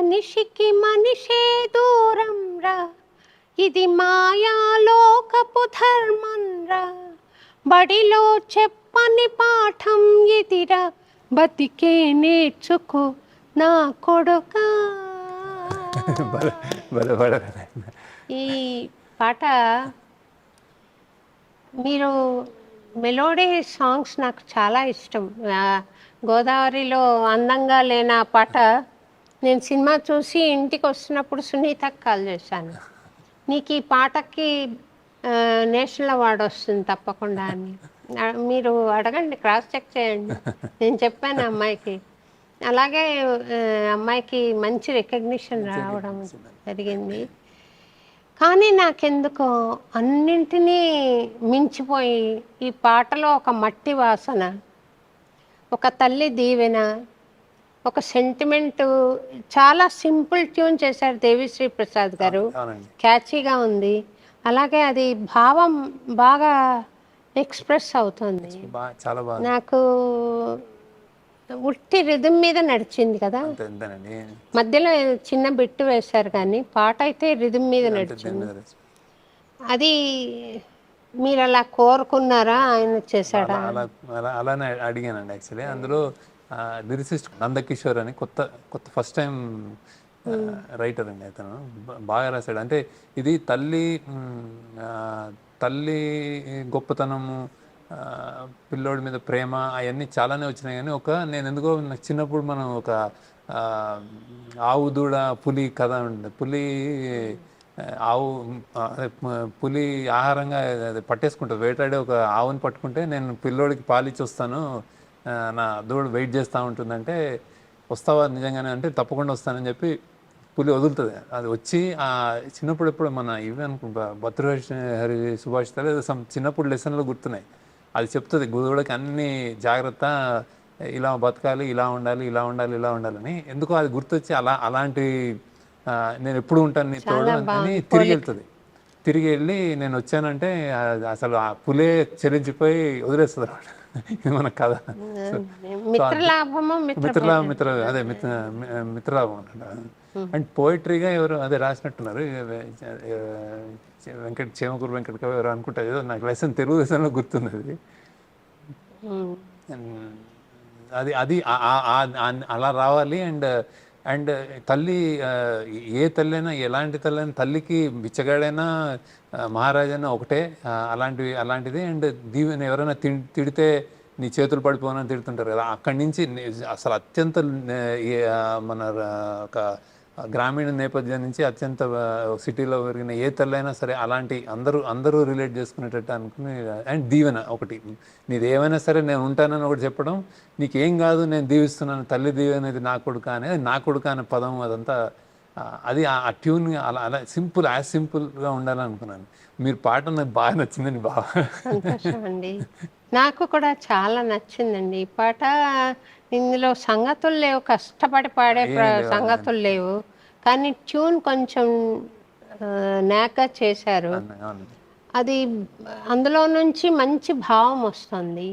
మనిషికి మనిషే దూరం రా. ఇది మాయాలోకపు ధర్మం రా. బడిలో చెప్పని పాఠం ఇదిరా బతికే నేర్చుకో నా కొడుకా. ఈ పాట మీరు మెలోడీ సాంగ్స్ నాకు చాలా ఇష్టం. గోదావరిలో అందంగా లేని ఆ పాట నేను సినిమా చూసి ఇంటికి వస్తున్నప్పుడు సునీతకు కాల్ చేశాను. నీకు ఈ పాటకి నేషనల్ అవార్డు వస్తుంది తప్పకుండా అని. మీరు అడగండి క్రాస్ చెక్ చేయండి. నేను చెప్పాను అమ్మాయికి. అలాగే అమ్మాయికి మంచి రికగ్నిషన్ రావడం. జరిగింది. కానీ నాకెందుకో అన్నింటినీ మించిపోయి ఈ పాటలో ఒక మట్టి వాసన ఒక తల్లి దీవెన ఒక సెంటిమెంట్ చాలా సింపుల్ ట్యూన్ చేశారు దేవిశ్రీ ప్రసాద్ గారు. క్యాచీగా ఉంది. అలాగే అది భావం బాగా ఎక్స్ప్రెస్ అవుతుంది. నాకు ఉట్టి రిధం మీద నడిచింది కదా. మధ్యలో చిన్న బిట్టు వేశారు కానీ పాట అయితే రిధం మీద నడిచింది. అది మీరు అలా కోరుకున్నారా? ఆయన చేశాడా? అలా అలా అలానే అడిగానండి యాక్చువల్లీ అందులో లిరిసిస్ట్ నందకిషోర్ అని కొత్త కొత్త ఫస్ట్ టైం రైటర్ అండి అతను. బాగా రాశాడు. అంటే ఇది తల్లి తల్లి గొప్పతనము పిల్లోడి మీద ప్రేమ అవన్నీ చాలానే వచ్చినాయి. కానీ ఒక నేను ఎందుకో నాకు చిన్నప్పుడు మనం ఒక ఆవు దూడ పులి కథ ఉంటుంది పులి ఆవు పులి ఆహారంగా అది పట్టేసుకుంటుంది. వేటాడే ఒక ఆవుని పట్టుకుంటే నేను పిల్లోడికి పాలిచ్చి వస్తాను. నా దూడ వెయిట్ చేస్తూ ఉంటుందంటే వస్తావా నిజంగానే అంటే తప్పకుండా వస్తానని చెప్పి పులి వదులుతుంది. అది వచ్చి ఆ చిన్నప్పుడు ఎప్పుడు మన ఇవి అనుకుంటా భద్రహరి హరి సుభాష్ ఏదో some చిన్నప్పుడు లెసన్లో గుర్తున్నాయి. అది చెప్తుంది గురువులకి అన్ని జాగ్రత్త ఇలా బతకాలి ఇలా ఉండాలి ఇలా ఉండాలి ఇలా ఉండాలని. ఎందుకో అది గుర్తొచ్చి అలా అలాంటి నేను ఎప్పుడు ఉంటాను నీ తోడు అని తిరిగి వెళ్తుంది. తిరిగి వెళ్ళి నేను వచ్చానంటే అసలు ఆ పులే చెల్లించిపోయి వదిలేస్తుంది అనమాట ఇది మన కథ? మిత్రలాభము మిత్ర అదే మిత్ర మిత్రలాభం అనమాట అండ్ పోయిటరీగా ఎవరు అదే రాసినట్టున్నారు వెంకట చేమకూరు వెంకట కవి ఎవరు అనుకుంటా ఏదో నాకు లెసన్ తెలుగు లెసన్లో గుర్తుంది అది. అది అది అలా రావాలి అండ్ అండ్ తల్లి ఏ తల్లైనా ఎలాంటి తల్లైనా తల్లికి బిచ్చగాడైనా మహారాజైనా ఒకటే అలాంటివి అలాంటిది. అండ్ దీవెన ఎవరైనా తి- తిడితే నీ చేతులు పడిపోనని తిడుతుంటారు కదా. అక్కడి నుంచి అసలు అత్యంత మన ఒక గ్రామీణ నేపథ్యం నుంచి అత్యంత సిటీలో పెరిగిన ఏ తల్లైనా సరే అలాంటి అందరూ అందరూ రిలేట్ చేసుకునేటట్టు అనుకుని అండ్ దీవెన ఒకటి. నీది ఏమైనా సరే నేను ఉంటానని ఒకటి చెప్పడం నీకేం కాదు నేను దీవిస్తున్నాను తల్లి దీవెన అనేది నా కొడుక అనేది నా కొడుక అనే పదం అదంతా అది ఆ ట్యూన్ అలా అలా సింపుల్ యాజ్ సింపుల్గా ఉండాలనుకున్నాను. మీరు పాట నాకు బాగా నచ్చిందండి బాగా సంతోషం అండి నాకు కూడా చాలా నచ్చిందండి. ఈ పాట ఇందులో సంగతులు లేవు కష్టపడి పాడే సంగతులు లేవు. కానీ ట్యూన్ కొంచెం నాక చేశారు. అది అందులో నుంచి మంచి భావం వస్తుంది.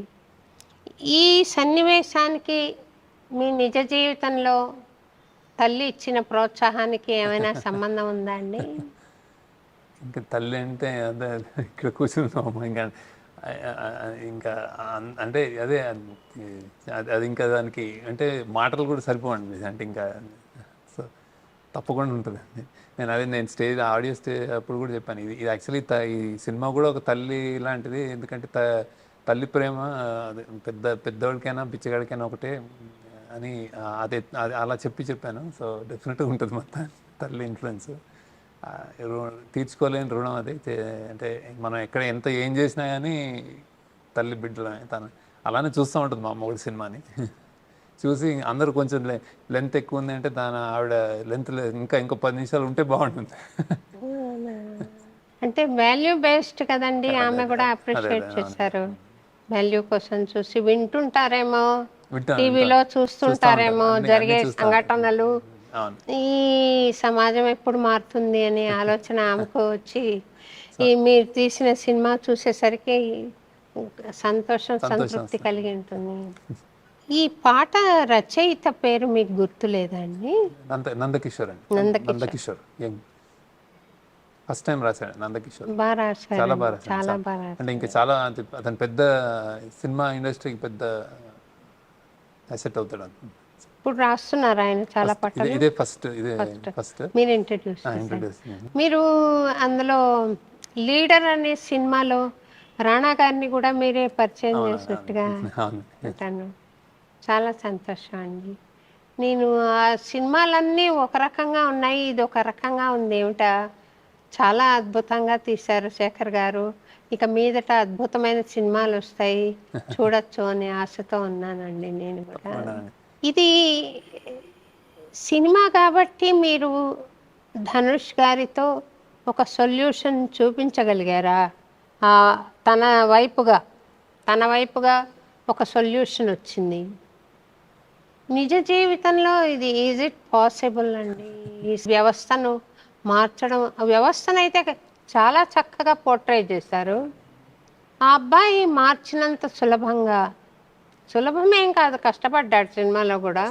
ఈ సన్నివేశానికి మీ నిజ జీవితంలో తల్లి ఇచ్చిన ప్రోత్సాహానికి ఏమైనా సంబంధం ఉందా అండి? ఇంకా తల్లి అంటే అదే ఇక్కడ కూర్చున్నాము ఇంకా ఇంకా అంటే అదే అది ఇంకా దానికి అంటే మాటలు కూడా సరిపోవండి అంటే ఇంకా సో తప్పకుండా ఉంటుంది నేను అదే నేను స్టేజ్ ఆడియో స్టేజ్ అప్పుడు కూడా చెప్పాను. ఇది ఇది యాక్చువల్లీ త ఈ సినిమా కూడా ఒక తల్లి లాంటిది. ఎందుకంటే త తల్లి ప్రేమ పెద్ద పెద్దవాడికైనా పిచ్చగాడికైనా ఒకటే. అని అదే అలా చెప్పి చెప్పాను. సో డెఫినెట్గా ఉంటుంది మొత్తం తల్లి ఇన్ఫ్లుయెన్స్ తీర్చుకోలేని రుణం అది. అంటే మనం ఎక్కడ ఎంత ఏం చేసినా కానీ తల్లి బిడ్డలమే తను. అలానే చూస్తూ ఉంటుంది మా అమ్మ కూడా సినిమాని. చూసి అందరూ కొంచెం లెంత్ ఎక్కువ ఉంది అంటే దాని ఆవిడ లెంత్ ఇంకా ఇంకో పది నిమిషాలు ఉంటే బాగుంటుంది. అంటే వాల్యూ బేస్డ్ కదండి ఆమె కూడా అప్రిషియేట్ చేశారు. వాల్యూ కోసం చూసి వింటుంటారేమో. టీవీలో చూస్తుంటారేమో జరిగే సంఘటనలు. ఈ సమాజం ఎప్పుడు మారుతుంది అనే ఆలోచన ఆమెకు వచ్చి ఈ మీరు తీసిన సినిమా చూసేసరికి సంతోషం సంతృప్తి కలిగి ఉంటుంది. ఈ పాట రచయిత పేరు మీకు నంద నందకిషోర్ అండి. నందకిషోర్. ఫస్ట్ టైం రాశాడు నందకిషోర్. బాగా రాశారు. చాలా బాగా రాశాడు చాలా బాగా అంటే ఇంకా చాలా అంత- అతను పెద్ద సినిమా ఇండస్ట్రీకి పెద్ద అసెట్ అవుతాడు. ఇప్పుడు రాస్తున్నారు ఆయన చాలా పాటలు ఇదే ఫస్ట్ ఇదే ఫస్ట్ మీరు ఇంట్రడ్యూస్ మీరు అందులో లీడర్ అనే సినిమాలో రాణా గారిని కూడా మీరే పరిచయం చేసినట్టుగా అంటాను. చాలా సంతోషం అండి. నేను ఆ సినిమాలన్నీ ఒక రకంగా ఉన్నాయి ఇది ఒక రకంగా ఉంది ఏమిటా? చాలా అద్భుతంగా తీశారు శేఖర్ గారు. ఇక మీదట అద్భుతమైన సినిమాలు వస్తాయి. చూడొచ్చు అనే ఆశతో ఉన్నానండి నేను కూడా. ఇది సినిమా కాబట్టి మీరు ధనుష్ గారితో ఒక సొల్యూషన్ చూపించగలిగారా? ఆ, తన వైపుగా తన వైపుగా ఒక సొల్యూషన్ వచ్చింది. నిజ జీవితంలో ఇది ఈజ్ ఇట్ పాసిబుల్ అండి? ఈ వ్యవస్థను మార్చడం ఆ వ్యవస్థను అయితే చాలా చక్కగా పోర్ట్రేట్ చేశారు. ఆ అబ్బాయి మార్చినంత సులభంగా సులభమేం కాదు కష్టపడ్డాడు సినిమాలో కూడా.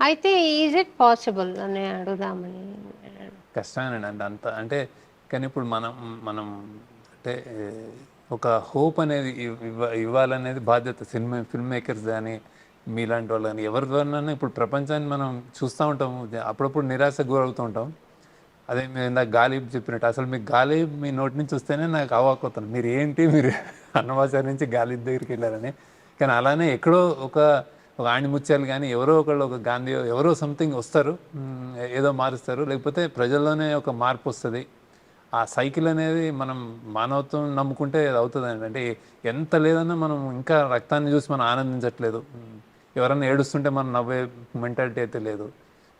అయితే ఈజ్ ఇట్ పాసిబుల్ అని అడుగుదామని. కష్టమేనండి అంటే అంత. అంటే కానీ ఇప్పుడు మనం మనం అంటే ఒక హోప్ అనేది ఇవ్వ ఇవ్వాలనేది బాధ్యత సినిమా ఫిల్మ్ మేకర్స్ కానీ మీలాంటి వాళ్ళు కానీ ఎవరి ద్వారా ఇప్పుడు ప్రపంచాన్ని మనం చూస్తూ ఉంటాము. అప్పుడప్పుడు నిరాశకు గురవుతూ ఉంటాం. అదే మీరు ఇందాక గాలిబ్ చెప్పినట్టు అసలు మీకు గాలిబ్ మీ నోటి నుంచి వస్తేనే నాకు అవాక్కుతాను మీరు ఏంటి? మీరు అన్నవాసారి నుంచి గాలి దగ్గరికి వెళ్ళారని. కానీ అలానే ఎక్కడో ఒక ఒక ఆణిముత్యాలు కానీ ఎవరో ఒకళ్ళు ఒక గాంధీ ఎవరో సంథింగ్ వస్తారు ఏదో మారుస్తారు. లేకపోతే ప్రజల్లోనే ఒక మార్పు వస్తుంది. ఆ సైకిల్ అనేది మనం మానవత్వం నమ్ముకుంటే అది అవుతుందండి. అంటే ఎంత లేదన్నా మనం ఇంకా రక్తాన్ని చూసి మనం ఆనందించట్లేదు. ఎవరన్నా ఏడుస్తుంటే మనం నవ్వే మెంటాలిటీ అయితే లేదు.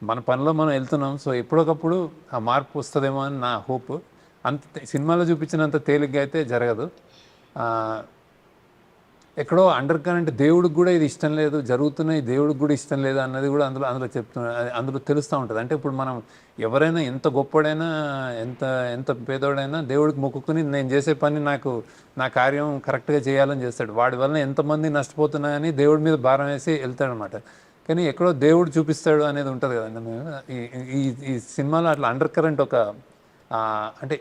మన పనిలో మనం వెళ్తున్నాం. సో ఎప్పుడొకప్పుడు ఆ మార్పు వస్తుందేమో అని నా హోప్. అంత సినిమాలో చూపించినంత తేలిగ్గా అయితే జరగదు. ఎక్కడో అండర్ కరెంట్ దేవుడికి కూడా ఇది ఇష్టం లేదు. జరుగుతున్నాయి దేవుడికి కూడా ఇష్టం లేదు అన్నది కూడా అందులో అందులో చెప్తున్నా అందులో తెలుస్తూ ఉంటుంది. అంటే ఇప్పుడు మనం ఎవరైనా ఎంత గొప్పడైనా ఎంత ఎంత పేదోడైనా దేవుడికి మొక్కుకుని నేను చేసే పని నాకు నా కార్యం కరెక్ట్గా చేయాలని చేస్తాడు. వాడి వలన ఎంతమంది నష్టపోతున్నాయని దేవుడి మీద భారం వేసి వెళ్తాడనమాట కానీ ఎక్కడో దేవుడు చూపిస్తాడు అనేది ఉంటుంది కదండి. ఈ- ఈ ఈ సినిమాలో అట్లా అండర్ కరెంట్ ఒక అంటే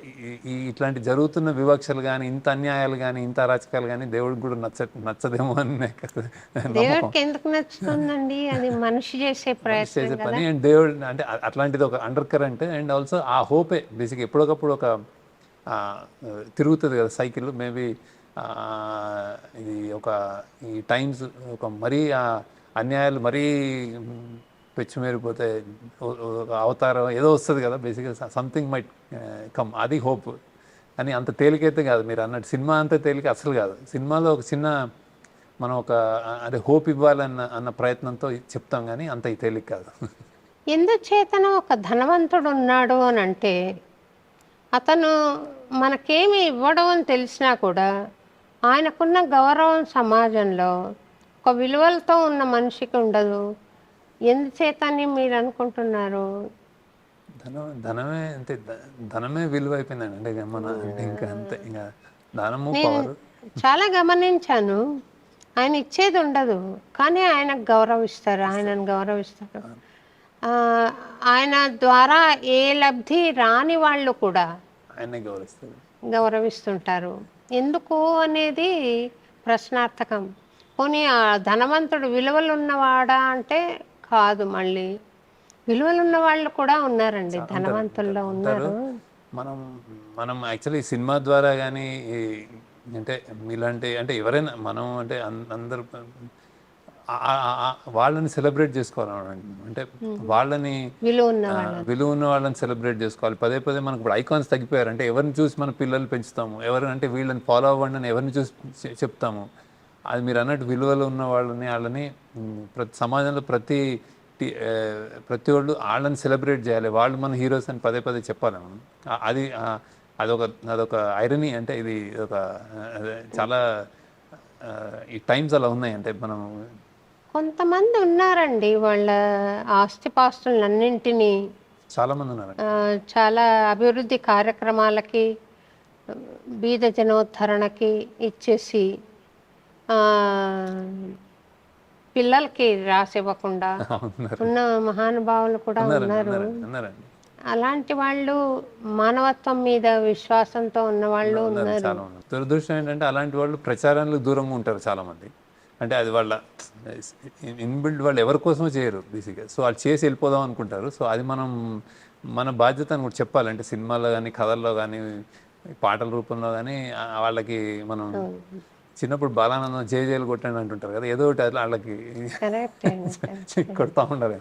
ఈ- ఇట్లాంటి జరుగుతున్న వివక్షలు కానీ ఇంత అన్యాయాలు కానీ ఇంత అరాచకాలు కానీ దేవుడికి కూడా నచ్చ నచ్చదేమో అని. దేవుడికి ఎందుకు నచ్చుతుందండి? అది మనిషి చేసే ప్రయత్నం చేసే పని అండ్ దేవుడు అంటే అట్లాంటిది ఒక అండర్ కరెంట్ అండ్ ఆల్సో ఆ హోపే బేసిక్ ఎప్పటికప్పుడు ఒక తిరుగుతుంది కదా సైకిల్ మేబీ ఇది ఒక ఈ టైమ్స్ ఒక మరీ అన్యాయాలు మరీ మ్, పెచ్చిమేరిపోతే అవతారం ఏదో వస్తుంది కదా బేసిక్గా సంథింగ్ మైట్ కమ్ అది హోప్ అని అంత తేలికైతే కాదు. మీరు అన్నట్టు సినిమా అంత తేలిక అసలు కాదు. సినిమాలో ఒక చిన్న మనం ఒక అదే హోప్ ఇవ్వాలన్న అన్న ప్రయత్నంతో చెప్తాం కానీ అంత తేలిక కాదు. ఎందుచేతన ఒక ధనవంతుడు ఉన్నాడు అని అంటే అతను మనకేమి ఇవ్వడం అని తెలిసినా కూడా ఆయనకున్న గౌరవం సమాజంలో ఒక విలువలతో ఉన్న మనిషికి ఉండదు. ఎందుచేతని మీరు అనుకుంటున్నారు ధనం ధనమే అంటే ధనమే విలువ అయిపోయిందండి అంటే మన అంటే ఇంకా అంతే ఇంకా ధనము చాలా గమనించాను. ఆయన ఇచ్చేది ఉండదు కానీ ఆయనకు గౌరవిస్తారు ఆయనను గౌరవిస్తారు. ఆయన ద్వారా ఏ లబ్ధి రాని వాళ్ళు కూడా ఆయన్నే గౌరవిస్తారు. గౌరవిస్తుంటారు. ఎందుకు అనేది ప్రశ్నార్థకం. పోనీ ఆ ధనవంతుడు విలువలు ఉన్నవాడా అంటే కాదు మళ్ళీ. విలువలు ఉన్న వాళ్ళు కూడా ఉన్నారండి ధనవంతుల్లో ఉన్నారు. మనం మనం యాక్చువల్లీ సినిమా ద్వారా కానీ అంటే మీలాంటి అంటే ఎవరైనా మనం అంటే అందరూ వాళ్ళని సెలబ్రేట్ చేసుకోవాలన్నమాట. అంటే వాళ్ళని విలువ ఉన్న వాళ్ళని. సెలబ్రేట్ చేసుకోవాలి. పదే పదే మనకు ఇప్పుడు ఐకాన్స్ తగ్గిపోయారు. అంటే ఎవరిని చూసి మన పిల్లలు పెంచుతాము? ఎవరిని అంటే వీళ్ళని ఫాలో అవ్వండి అని ఎవరిని చూసి చెప్తాము? అది మీరు అన్నట్టు విలువలు ఉన్న వాళ్ళని వాళ్ళని ప్రతి సమాజంలో ప్రతి ప్రతి వాళ్ళు వాళ్ళని సెలబ్రేట్ చేయాలి. వాళ్ళు మన హీరోస్ అని పదే పదే చెప్పాలి మనం. అది అదొక అదొక ఐరనీ అంటే ఇది ఒక చాలా ఈ టైమ్స్ అలా ఉన్నాయి అంటే మనం కొంతమంది ఉన్నారండి వాళ్ళ ఆస్తిపాస్తులన్నింటినీ. చాలా మంది ఉన్నారు చాలా అభివృద్ధి కార్యక్రమాలకి బీద జనోద్ధరణకి ఇచ్చేసి పిల్లలకి రాసివ్వకుండా ఉన్న మహానుభావులు కూడా ఉన్నారు. అలాంటి వాళ్ళు మానవత్వం మీద విశ్వాసంతో ఉన్న వాళ్ళు ఉన్నారు. దురదృష్టం ఏంటంటే అలాంటి వాళ్ళు ప్రచారానికి దూరంగా ఉంటారు చాలా మంది అంటే అది వాళ్ళ ఇన్బిల్డ్ వాళ్ళు ఎవరి కోసమో చేయరు బేసిక్గా సో వాళ్ళు చేసి వెళ్ళిపోదాం అనుకుంటారు. సో అది మనం మన బాధ్యత అని కూడా చెప్పాలి అంటే సినిమాల్లో కానీ కథల్లో కానీ పాటల రూపంలో కానీ వాళ్ళకి మనం చిన్నప్పుడు బాలానందం జయ జయలు కొట్టండి అంటుంటారు కదా ఏదో ఒకటి అట్లా వాళ్ళకి కొడతా ఉండాలి